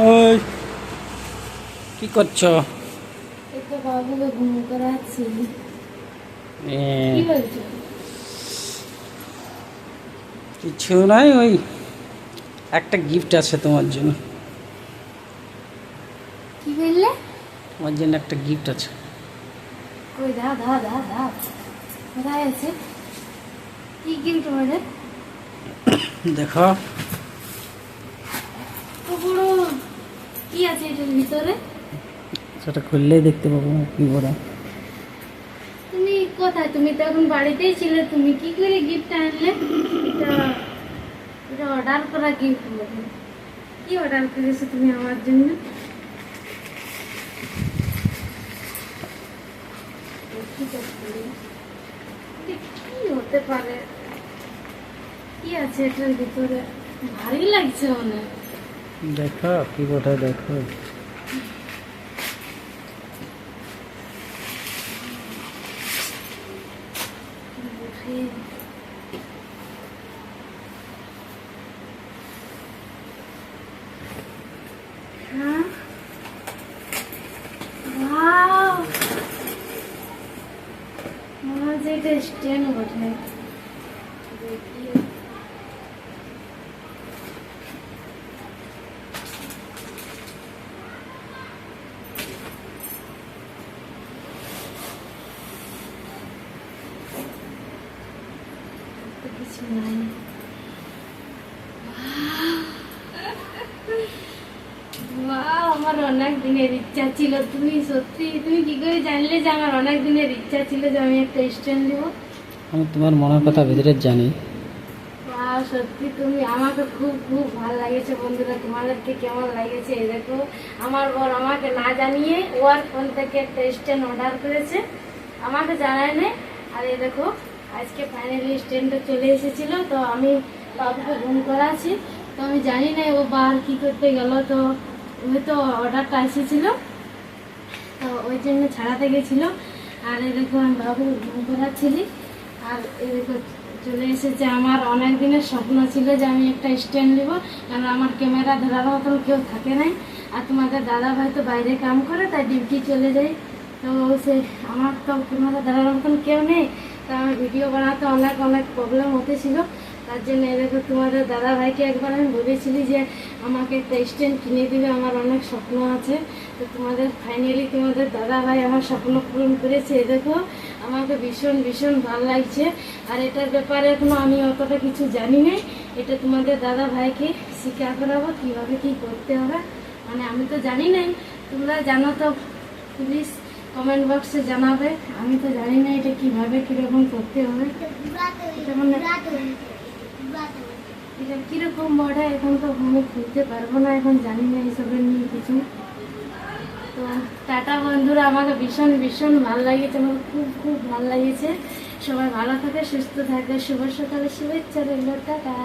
ওই কি করছ? কিছু নাই ওই একটা গিফট আছে তোমার জন্য। কি বললে? তোমার জন্য একটা গিফট আছে। কই দা দা দা দা। কোথায় আছে? কি গিফট দেখো তো বড় কি আছে এটার ভিতরে? সেটা খুললেই দেখতে পাবো কি বড় তুমি কোথায়? তুমি তো এখন বাড়িতেই ছিলে তুমি কি করে গিফট আনলে? এটা এটা অর্ডার করা গিফট বলে কি অর্ডার করেছ তুমি আমার জন্য? কি হতে পারে? কি আছে এটার ভিতরে? ভারী লাগছে অনেক দেখো কি বটে দেখো। হ্যাঁ Wow! মনে হচ্ছে এটা স্ট্যান্ড বটে দেখি তো কিছু নাই Wow, আমার অনেক দিনের ইচ্ছা ছিল। তুমি সত্যি তুমি কি করে জানলে যে আমার অনেক দিনের ইচ্ছা ছিল যে আমি একটা স্ট্যান্ড দেবো আমি তোমার মনের কথা ভিতরে জানি। Wow, সত্যি তুমি আমাকে খুব খুব ভালো লাগেছে বন্ধুরা। তোমাদেরকে কেমন লাগেছে দেখো। আমার বর আমাকে না জানিয়ে ওর ফোন থেকে একটা স্ট্যান্ড অর্ডার করেছে। আমাকে জানায় না আর এই দেখো আজকে ফাইনালি স্ট্যান্ডটা চলে এসেছিল, তো আমি বাবুকে ঘুম করাচ্ছি। তো আমি জানি না ও বার কি করতে গেল, তো হয়তো অর্ডারটা এসেছিল। তো ওই জন্য ছাড়াতে গেছিল। আর দেখো আমি বাবু ঘুম করাচ্ছিলি আর দেখো চলে এসেছে আমার। অনেক দিনের স্বপ্ন ছিল যে আমি একটা স্ট্যান্ড নেব কারণ আমার ক্যামেরা ধরার মতন কেউ থাকে নাই। আর তোমাদের দাদা ভাই তো বাইরে কাম করে, তাই ডিউটি চলে যায়। তো সে আমার তো ক্যামেরা ধরার মতন কেউ নেই। আমার ভিডিও বানাতে অনেক অনেক প্রবলেম হতেছিল তার জন্য দেখো তোমাদের দাদা ভাইকে একবার আমি বলেছিলি যে, আমাকে একটা স্ট্যান্ড কিনে দিবে, আমার অনেক স্বপ্ন আছে। তো তোমাদের ফাইনালি তোমাদের দাদা ভাই আমার স্বপ্ন পূরণ করেছে। দেখো, আমাকে ভীষণ ভীষণ ভালো লাগছে। আর এটার ব্যাপারে এখনও আমি অতটা কিছু জানি না এটা তোমাদের দাদা ভাইকে শিক্ষা করাবো, কীভাবে কী করতে হবে। মানে আমি তো জানি নাই। তোমরা জানো তো প্লিজ কমেন্ট বক্সে জানাবে। আমি তো জানি না এটা কীভাবে, কীরকম করতে হবে। এটা মানে কীরকম বড়, এখন তো আমি খুলতে পারব না, এখন জানি না এইসবের নিয়ে কিছু। তো টাটা বন্ধুরা, আমাকে ভীষণ ভীষণ ভালো লাগেছে, আমার খুব খুব ভালো লাগেছে। সবাই ভালো থাকে, সুস্থ থাকে, শুভ সকালে, শুভেচ্ছা রইল, টাটা।